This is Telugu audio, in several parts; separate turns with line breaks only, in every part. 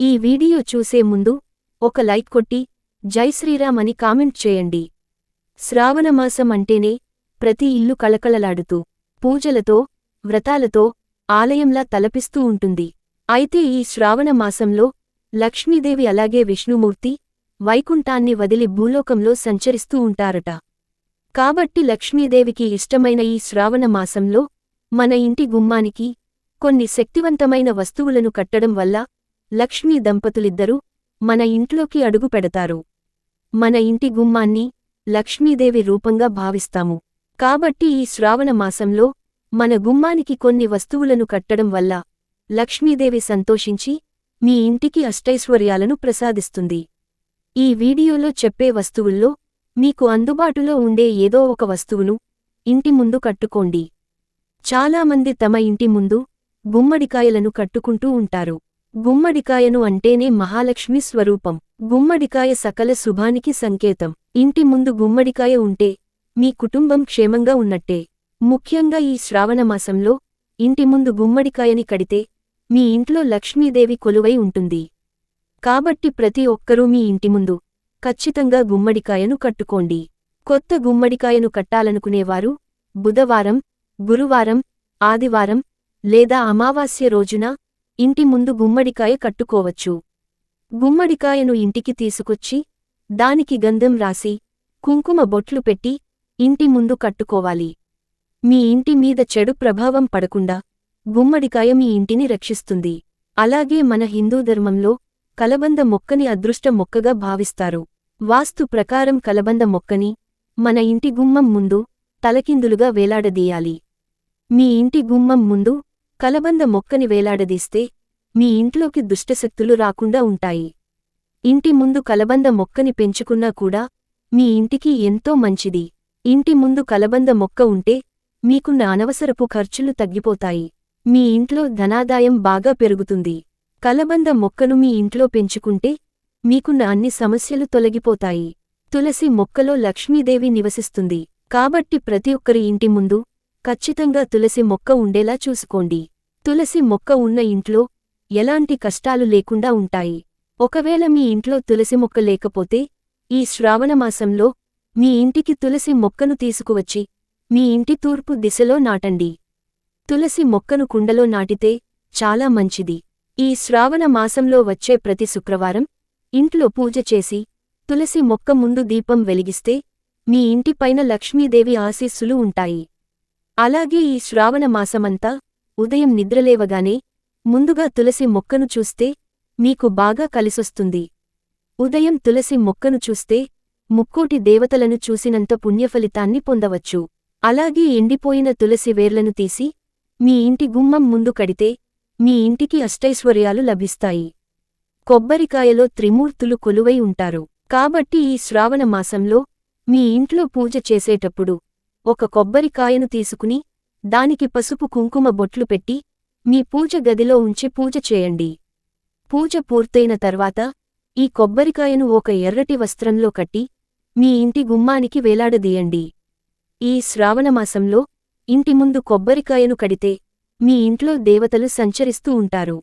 ఈ వీడియో చూసే ముందు ఒక లైక్ కొట్టి జై శ్రీరామ్ అని కామెంట్ చేయండి. శ్రావణమాసం అంటేనే ప్రతి ఇల్లు కళకళలాడుతూ పూజలతో వ్రతాలతో ఆలయంలా తలపిస్తూ ఉంటుంది. అయితే ఈ శ్రావణ మాసంలో లక్ష్మీదేవి అలాగే విష్ణుమూర్తి వైకుంఠాన్ని వదిలి భూలోకంలో సంచరిస్తూ ఉంటారట. కాబట్టి లక్ష్మీదేవికి ఇష్టమైన ఈ శ్రావణ మాసంలో మన ఇంటి గుమ్మానికి కొన్ని శక్తివంతమైన వస్తువులను కట్టడం వల్ల లక్ష్మీ దంపతులిద్దరూ మన ఇంట్లోకి అడుగు పెడతారు. మన ఇంటి గుమ్మాన్ని లక్ష్మీదేవి రూపంగా భావిస్తాము. కాబట్టి ఈ శ్రావణ మాసంలో మన గుమ్మానికి కొన్ని వస్తువులను కట్టడం వల్ల లక్ష్మీదేవి సంతోషించి మీ ఇంటికి అష్టైశ్వర్యాలను ప్రసాదిస్తుంది. ఈ వీడియోలో చెప్పే వస్తువుల్లో మీకు అందుబాటులో ఉండే ఏదో ఒక వస్తువును ఇంటి ముందు కట్టుకోండి. చాలామంది తమ ఇంటి ముందు గుమ్మడికాయలను కట్టుకుంటూ ఉంటారు. గుమ్మడికాయను అంటేనే మహాలక్ష్మి స్వరూపం. గుమ్మడికాయ సకల శుభానికి సంకేతం. ఇంటి ముందు గుమ్మడికాయ ఉంటే మీ కుటుంబం క్షేమంగా ఉన్నట్టే. ముఖ్యంగా ఈ శ్రావణమాసంలో ఇంటి ముందు గుమ్మడికాయని కడితే మీ ఇంట్లో లక్ష్మీదేవి కొలువై ఉంటుంది. కాబట్టి ప్రతి ఒక్కరూ మీ ఇంటి ముందు ఖచ్చితంగా గుమ్మడికాయను కట్టుకోండి. కొత్త గుమ్మడికాయను కట్టాలనుకునేవారు బుధవారం గురువారం ఆదివారం లేదా అమావాస్య రోజున ఇంటి ముందు గుమ్మడికాయ కట్టుకోవచ్చు. గుమ్మడికాయను ఇంటికి తీసుకొచ్చి దానికి గంధం రాసి కుంకుమ బొట్లు పెట్టి ఇంటి ముందు కట్టుకోవాలి. మీ ఇంటి మీద చెడు ప్రభావం పడకుండా గుమ్మడికాయ మీ ఇంటిని రక్షిస్తుంది. అలాగే మన హిందూ ధర్మంలో కలబంద మొక్కని అదృష్ట మొక్కగా భావిస్తారు. వాస్తు ప్రకారం కలబంద మొక్కని మన ఇంటి గుమ్మం ముందు తలకిందులుగా వేలాడదీయాలి. మీ ఇంటి గుమ్మం ముందు కలబంద మొక్కని వేలాడదీస్తే మీ ఇంట్లోకి దుష్టశక్తులు రాకుండా ఉంటాయి. ఇంటి ముందు కలబంద మొక్కని పెంచుకున్నా కూడా మీ ఇంటికి ఎంతో మంచిది. ఇంటి ముందు కలబంద మొక్క ఉంటే మీకున్న అనవసరపు ఖర్చులు తగ్గిపోతాయి. మీ ఇంట్లో ధనాదాయం బాగా పెరుగుతుంది. కలబంద మొక్కను మీ ఇంట్లో పెంచుకుంటే మీకున్న అన్ని సమస్యలు తొలగిపోతాయి. తులసి మొక్కలో లక్ష్మీదేవి నివసిస్తుంది. కాబట్టి ప్రతి ఒక్కరి ఇంటి ముందు ఖచ్చితంగా తులసి మొక్క ఉండేలా చూసుకోండి. తులసి మొక్క ఉన్న ఇంట్లో ఎలాంటి కష్టాలు లేకుండా ఉంటాయి. ఒకవేళ మీ ఇంట్లో తులసి మొక్క లేకపోతే ఈ శ్రావణమాసంలో మీ ఇంటికి తులసి మొక్కను తీసుకువచ్చి మీ ఇంటి తూర్పు దిశలో నాటండి. తులసి మొక్కను కుండలో నాటితే చాలా మంచిది. ఈ శ్రావణ మాసంలో వచ్చే ప్రతి శుక్రవారం ఇంట్లో పూజ చేసి తులసి మొక్క ముందు దీపం వెలిగిస్తే మీ ఇంటిపైన లక్ష్మీదేవి ఆశీస్సులు ఉంటాయి. అలాగే ఈ శ్రావణ మాసమంతా ఉదయం నిద్రలేవగానే ముందుగా తులసి మొక్కను చూస్తే మీకు బాగా కలిసొస్తుంది. ఉదయం తులసి మొక్కను చూస్తే ముక్కోటి దేవతలను చూసినంత పుణ్యఫలితాన్ని పొందవచ్చు. అలాగే ఎండిపోయిన తులసి వేర్లను తీసి మీ ఇంటి గుమ్మం ముందు కడితే మీ ఇంటికి అష్టైశ్వర్యాలు లభిస్తాయి. కొబ్బరికాయలో త్రిమూర్తులు కొలువై ఉంటారు. కాబట్టి ఈ శ్రావణ మాసంలో మీ ఇంట్లో పూజ చేసేటప్పుడు ఒక కొబ్బరికాయను తీసుకుని దానికి పసుపు కుంకుమ బొట్లు పెట్టి మీ పూజ గదిలో ఉంచి పూజ చేయండి. పూజ పూర్తయిన తర్వాత ఈ కొబ్బరికాయను ఒక ఎర్రటి వస్త్రంలో కట్టి మీ ఇంటి గుమ్మానికి వేలాడదీయండి. ఈ శ్రావణమాసంలో ఇంటి ముందు కొబ్బరికాయను కడితే మీ ఇంట్లో దేవతలు సంచరిస్తూ ఉంటారు.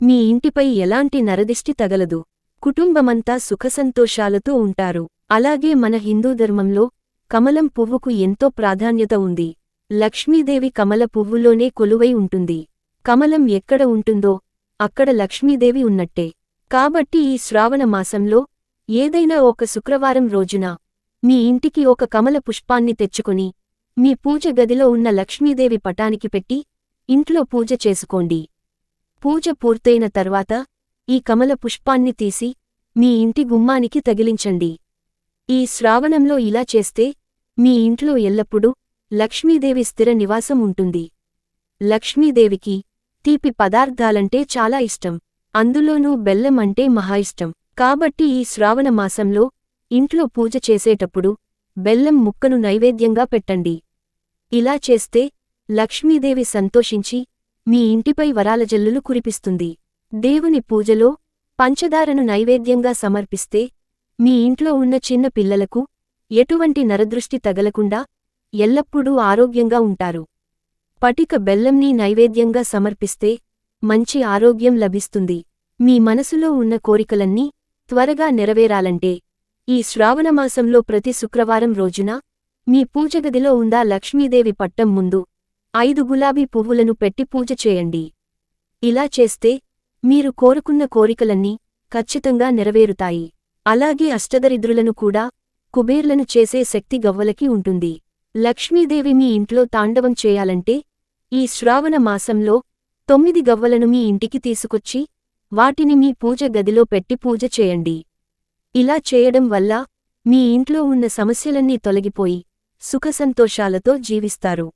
మీ ఇంటిపై ఎలాంటి నరదిష్టి తగలదు. కుటుంబమంతా సుఖసంతోషాలతో ఉంటారు. అలాగే మన హిందూ ధర్మంలో కమలం పువ్వుకు ఎంతో ప్రాధాన్యత ఉంది. లక్ష్మీదేవి కమల పువ్వులోనే కొలువై ఉంటుంది. కమలం ఎక్కడ ఉంటుందో అక్కడ లక్ష్మీదేవి ఉన్నట్టే. కాబట్టి ఈ శ్రావణ మాసంలో ఏదైనా ఒక శుక్రవారం రోజున మీ ఇంటికి ఒక కమల పుష్పాన్ని తెచ్చుకుని మీ పూజ గదిలో ఉన్న లక్ష్మీదేవి పటానికి పెట్టి ఇంట్లో పూజ చేసుకోండి. పూజ పూర్తయిన తర్వాత ఈ కమల పుష్పాన్ని తీసి మీ ఇంటి గుమ్మానికి తగిలించండి. ఈ శ్రావణంలో ఇలా చేస్తే మీ ఇంట్లో ఎల్లప్పుడూ లక్ష్మీదేవి స్థిర నివాసం ఉంటుంది. లక్ష్మీదేవికి తీపి పదార్థాలంటే చాలా ఇష్టం. అందులోనూ బెల్లం అంటే మహా ఇష్టం. కాబట్టి ఈ శ్రావణ మాసంలో ఇంట్లో పూజ చేసేటప్పుడు బెల్లం ముక్కను నైవేద్యంగా పెట్టండి. ఇలా చేస్తే లక్ష్మీదేవి సంతోషించి మీ ఇంటిపై వరాల జల్లులు కురిపిస్తుంది. దేవుని పూజలో పంచదారను నైవేద్యంగా సమర్పిస్తే మీ ఇంట్లో ఉన్న చిన్న పిల్లలకు ఎటువంటి నరదృష్టి తగలకుండా ఎల్లప్పుడూ ఆరోగ్యంగా ఉంటారు. పటిక బెల్లంని నైవేద్యంగా సమర్పిస్తే మంచి ఆరోగ్యం లభిస్తుంది. మీ మనసులో ఉన్న కోరికలన్నీ త్వరగా నెరవేరాలంటే ఈ శ్రావణమాసంలో ప్రతి శుక్రవారం రోజున మీ పూజగదిలో ఉందా లక్ష్మీదేవి పట్టం ముందు ఐదు గులాబీ పువ్వులను పెట్టి పూజ చేయండి. ఇలా చేస్తే మీరు కోరుకున్న కోరికలన్నీ ఖచ్చితంగా నెరవేరుతాయి. అలాగే అష్టదరిద్రులను కూడా కుబేర్లను చేసే శక్తి గవ్వలకి ఉంటుంది. లక్ష్మీదేవి మీ ఇంట్లో తాండవం చేయాలంటే ఈ శ్రావణ మాసంలో తొమ్మిది గవ్వలను మీ ఇంటికి తీసుకొచ్చి వాటిని మీ పూజ గదిలో పెట్టి పూజ చేయండి. ఇలా చేయడం వల్ల మీ ఇంట్లో ఉన్న సమస్యలన్నీ తొలగిపోయి సుఖసంతోషాలతో జీవిస్తారు.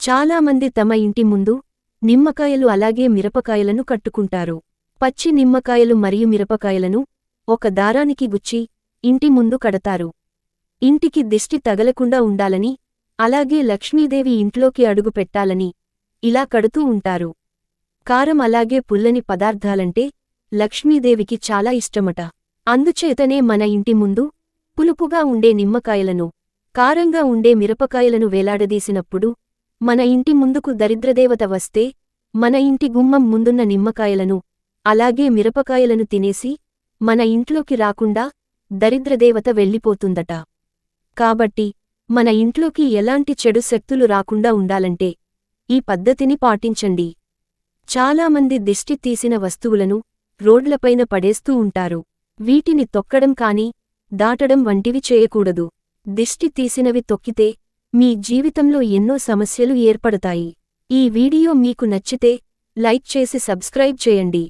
చాలామంది తమ ఇంటి ముందు నిమ్మకాయలు అలాగే మిరపకాయలను కట్టుకుంటారు. పచ్చి నిమ్మకాయలు మరియు మిరపకాయలను ఒక దారానికి గుచ్చి ఇంటి ముందు కడతారు. ఇంటికి దిష్టి తగలకుండా ఉండాలని అలాగే లక్ష్మీదేవి ఇంట్లోకి అడుగు పెట్టాలని ఇలా కడుతూ ఉంటారు. కారం అలాగే పుల్లని పదార్థాలంటే లక్ష్మీదేవికి చాలా ఇష్టమట. అందుచేతనే మన ఇంటి ముందు పులుపుగా ఉండే నిమ్మకాయలను కారంగా ఉండే మిరపకాయలను వేలాడదీసినప్పుడు మన ఇంటి ముందుకు దరిద్రదేవత వస్తే మన ఇంటి గుమ్మం ముందున్న నిమ్మకాయలను అలాగే మిరపకాయలను తినేసి మన ఇంట్లోకి రాకుండా దరిద్రదేవత వెళ్ళిపోతుందట. కాబట్టి మన ఇంట్లోకి ఎలాంటి చెడు శక్తులు రాకుండా ఉండాలంటే ఈ పద్ధతిని పాటించండి. చాలామంది దిష్టి తీసిన వస్తువులను రోడ్లపైన పడేస్తూ ఉంటారు. వీటిని తొక్కడం కాని దాటడం వంటివి చేయకూడదు. దిష్టి తీసినవి తొక్కితే మీ జీవితంలో ఎన్నో సమస్యలు ఏర్పడతాయి. ఈ వీడియో మీకు నచ్చితే లైక్ చేసి సబ్స్క్రైబ్ చేయండి.